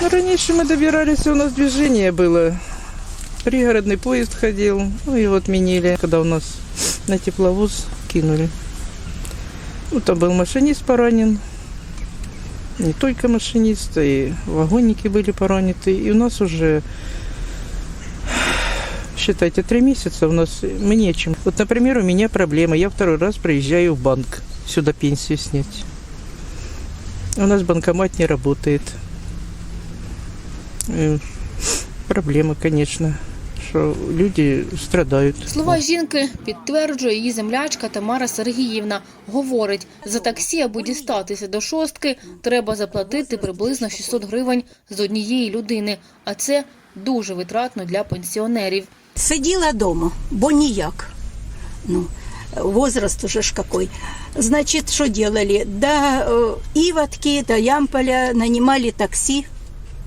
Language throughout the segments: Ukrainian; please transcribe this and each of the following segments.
Раньше мы добирались, у нас движение было. Пригородный поезд ходил, ну его отменили, когда у нас на тепловоз кинули. Ну, там был машинист поранен, не только машинист, и вагонники были пораняты. И у нас уже, считайте, три месяца у нас мы нечем. Вот, например, у меня проблема. Я второй раз приезжаю в банк сюда пенсию снять. У нас банкомат не работает. Э, Проблема, конечно, что люди страдают. Слова жінки підтверджує її землячка Тамара Сергіївна. Говорить, за таксі, аби дістатися до шостки, треба заплатити приблизно 600 гривень з однієї людини, а це дуже витратно для пенсіонерів. Сиділа дома, бо ніяк. Ну, возраст уже ж какой. Значит, что делали? До э, Иватки, до Ямполя нанимали такси,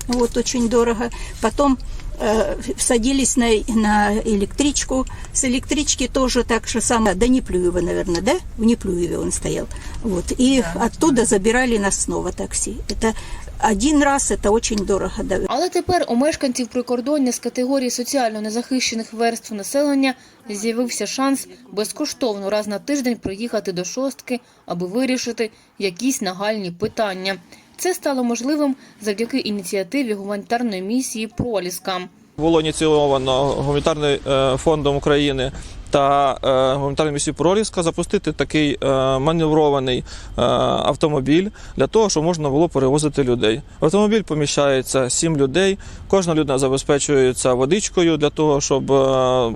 вот очень дорого. Потом э, садились на, на электричку. С электрички тоже так же самое. До Неплюева, наверное, да? В Неплюеве он стоял. Вот. И оттуда забирали нас снова такси. Это один раз, это очень дорого. да. Але тепер у мешканців прикордоння з категорії соціально незахищених верств населення з'явився шанс безкоштовно раз на тиждень приїхати до шостки, аби вирішити якісь нагальні питання. Це стало можливим завдяки ініціативі гуманітарної місії Проліска. Було ініційовано гуманітарним е, фондом України та е, гуманітарною місією Проліска запустити такий е, маневрований е, автомобіль для того, щоб можна було перевозити людей. В автомобіль поміщається сім людей. Кожна людина забезпечується водичкою для того, щоб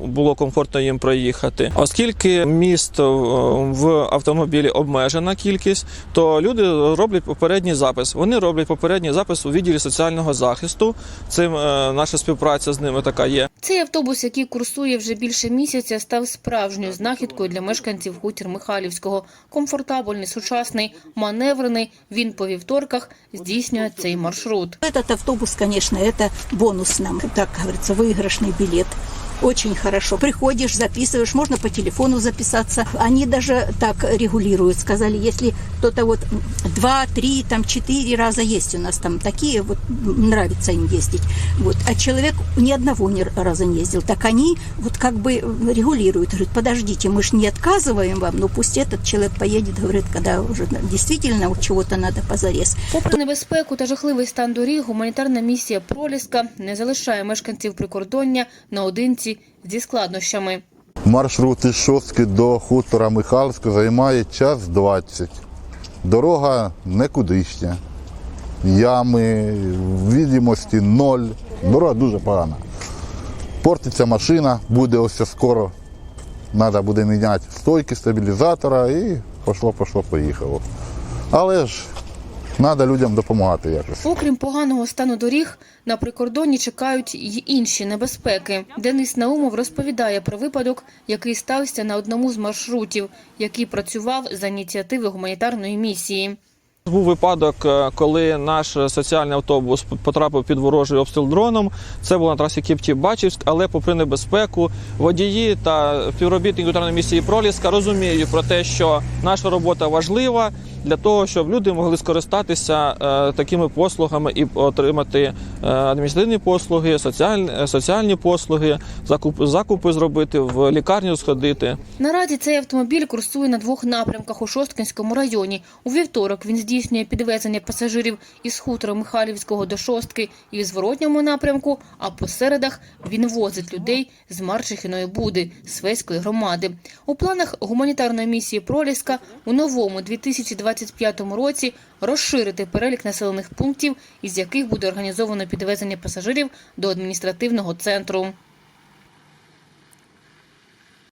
було комфортно їм проїхати. Оскільки міст в автомобілі обмежена кількість, то люди роблять попередній запис. Вони роблять попередній запис у відділі соціального захисту. Цим наша співпраця з ними така є. Цей автобус, який курсує вже більше місяця, став справжньою знахідкою для мешканців хутір Михайлівського. Комфортабельний, сучасний, маневрений. Він по вівторках здійснює цей маршрут. Этот автобус, конечно, это бонус нам, так говорится, выигрышный билет. Очень хорошо. Приходишь, записываешь, можно по телефону записаться. Они даже так регулируют. Сказали, если кто-то вот два, три, там четыре раза есть у нас там такие, вот м, нравится им ездить. Вот. А человек ни одного ни раза не ездил. Так они вот как бы регулируют. Говорят, подождите, мы же не отказываем вам, но пусть этот человек поедет, говорит, когда уже действительно вот чего-то надо позарез. Попри небезпеку та жахливий стан доріг, гуманітарна місія Проліска не залишає мешканців прикордоння наодинці зі складнощами. Маршрут із Шостки до хутора Михайлівська займає час 20. Дорога никудишня. Ями, відомості ноль. Дорога дуже погана. Портиться машина, буде ось скоро. Треба буде міняти стойки стабілізатора і пошло, пошло, поїхало. Але ж треба людям допомагати якось. Окрім поганого стану доріг, на прикордонні чекають й інші небезпеки. Денис Наумов розповідає про випадок, який стався на одному з маршрутів, який працював за ініціативи гуманітарної місії. Був випадок, е, коли наш соціальний автобус потрапив під ворожий обстріл дроном. Це було на трасі Кіпті-Бачівськ, але попри небезпеку, водії та співробітники місії Проліска розуміють про те, що наша робота важлива для того, щоб люди могли скористатися е, такими послугами і отримати е, адміністративні послуги, соціальні, соціальні послуги, закуп, закупи зробити, в лікарню сходити. Наразі цей автомобіль курсує на двох напрямках у Шосткинському районі. У вівторок він здійснює підвезення пасажирів із хутора Михайлівського до Шостки і в зворотньому напрямку, а по середах він возить людей з Марчихиної Буди, Свеської громади. У планах гуманітарної місії Проліска у новому 2025 році розширити перелік населених пунктів, із яких буде організовано підвезення пасажирів до адміністративного центру.